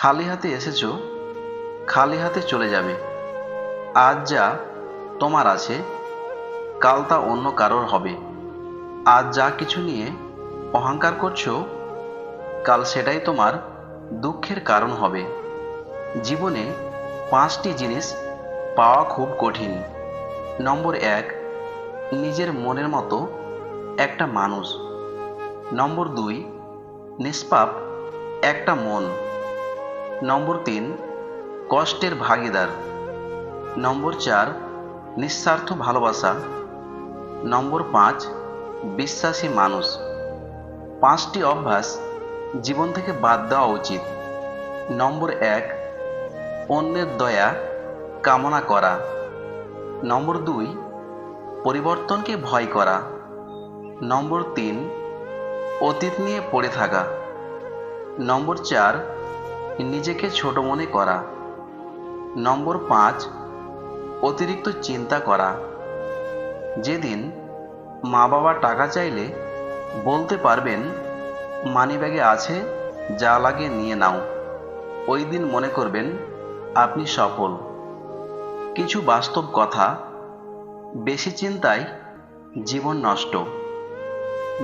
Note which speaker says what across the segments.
Speaker 1: খালি হাতে এসেছ, খালি হাতে চলে যাবে। আজ যা তোমার আছে, কাল তা অন্য কারোর হবে। আজ যা কিছু নিয়ে অহংকার করছ, কাল সেটাই তোমার দুঃখের কারণ হবে। জীবনে পাঁচটি জিনিস পাওয়া খুব কঠিন। নম্বর এক, নিজের মনের মতো একটা মানুষ। নম্বর দুই, নিষ্পাপ একটা মন। নম্বর তিন, কষ্টের ভাগিদার। নম্বর চার, নিঃস্বার্থ ভালোবাসা। নম্বর পাঁচ, বিশ্বাসী মানুষ। পাঁচটি অভ্যাস জীবন থেকে বাদ দেওয়া উচিত। নম্বর এক, অন্যের দয়া, কামনা করা। নম্বর দুই, পরিবর্তনকে ভয় করা। নম্বর তিন, অতীত নিয়ে পড়ে থাকা। নম্বর চার নিজেকে ছোট মনে করা। নম্বর পাঁচ, অতিরিক্ত চিন্তা করা। যেদিন মা বাবা টাকা চাইলে বলতে পারবেন, মানিব্যাগে আছে, যা লাগে নিয়ে নাও। ওই দিন মনে করবেন, আপনি সফল। কিছু বাস্তব কথা, বেশি চিন্তায় জীবন নষ্ট।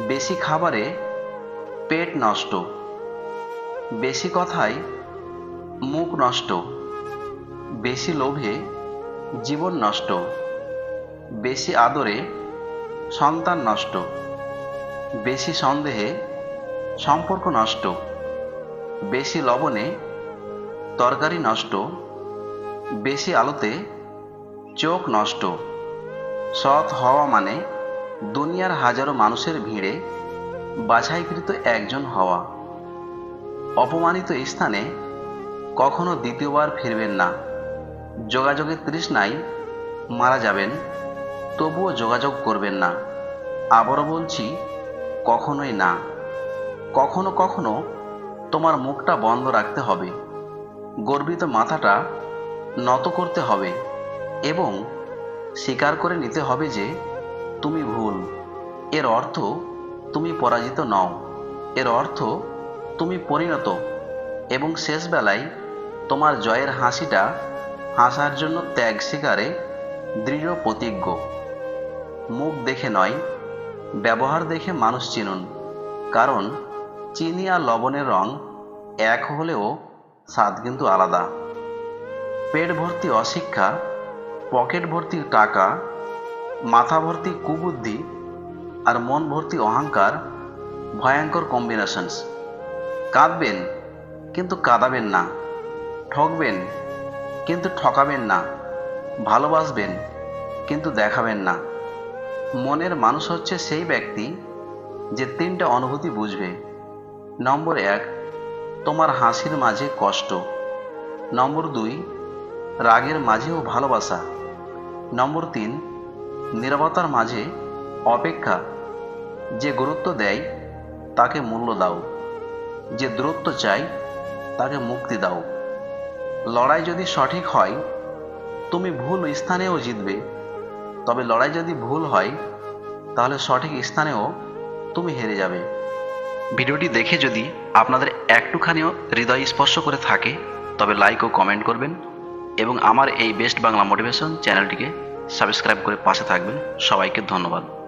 Speaker 1: বেশি খাবারে পেট নষ্ট। বেশি কথায় মুখ নষ্ট, বেশি লোভে জীবন নষ্ট, বেশি আদরে সন্তান নষ্ট, বেশি সন্দেহে সম্পর্ক নষ্ট, বেশি লবণে তরকারি নষ্ট, বেশি আলোতে চোখ নষ্ট। সৎ হওয়া মানে দুনিয়ার হাজারো মানুষের ভিড়ে বাছাইকৃত একজন হওয়া। অপমানিত স্থানে কখনো দ্বিতীয়বার ফিরবেন না। যোগাযোগের তৃষ্ণায় মারা যাবেন, তবুও যোগাযোগ করবেন না। আবারও বলছি, কখনোই না। কখনো কখনো তোমার মুখটা বন্ধ রাখতে হবে। গর্বিত মাথাটা নত করতে হবে এবং স্বীকার করে নিতে হবে যে তুমি ভুল। এর অর্থ তুমি পরাজিত নও। এর অর্থ তুমি পরিণত। এবং শেষ বেলায় তোমার জয়ের হাসিটা হাসার জন্য ত্যাগ শিকারে দৃঢ় প্রতিজ্ঞ। মুখ দেখে নয়, ব্যবহার দেখে মানুষ চিনুন। কারণ চিনি আর লবণের রং এক হলেও স্বাদ কিন্তু আলাদা। পেট ভর্তি অশিক্ষা, পকেট ভর্তি টাকা, মাথা ভর্তি কুবুদ্ধি আর মন ভর্তি অহংকার ভয়ঙ্কর কম্বিনেশনস কাঁদবেন, কিন্তু কাঁদাবেন না। ঠকবেন, কিন্তু ঠকাবেন না। ভালোবাসবেন, কিন্তু দেখাবেন না। মনের মানুষ হচ্ছে সেই ব্যক্তি যে তিনটা অনুভূতি বুঝবে। নম্বর এক, তোমার হাসির মাঝে কষ্ট। নম্বর দুই, রাগের মাঝেও ভালোবাসা। নম্বর তিন, নিরবতার মাঝে অপেক্ষা। যে গুরুত্ব দেয়, তাকে মূল্য দাও। যে দূরত্ব চাই, তাকে মুক্তি দাও। লড়াই যদি সঠিক হয়, তুমি ভুল স্থানেও জিতবে। তবে লড়াই যদি ভুল হয়, তাহলে সঠিক স্থানেও তুমি হেরে যাবে। ভিডিওটি দেখে যদি আপনাদের একটুখানিও হৃদয় স্পর্শ করে থাকে, তবে লাইক ও কমেন্ট করবেন এবং আমার এই বেস্ট বাংলা মোটিভেশন চ্যানেলটিকে সাবস্ক্রাইব করে পাশে থাকবেন। সবাইকে ধন্যবাদ।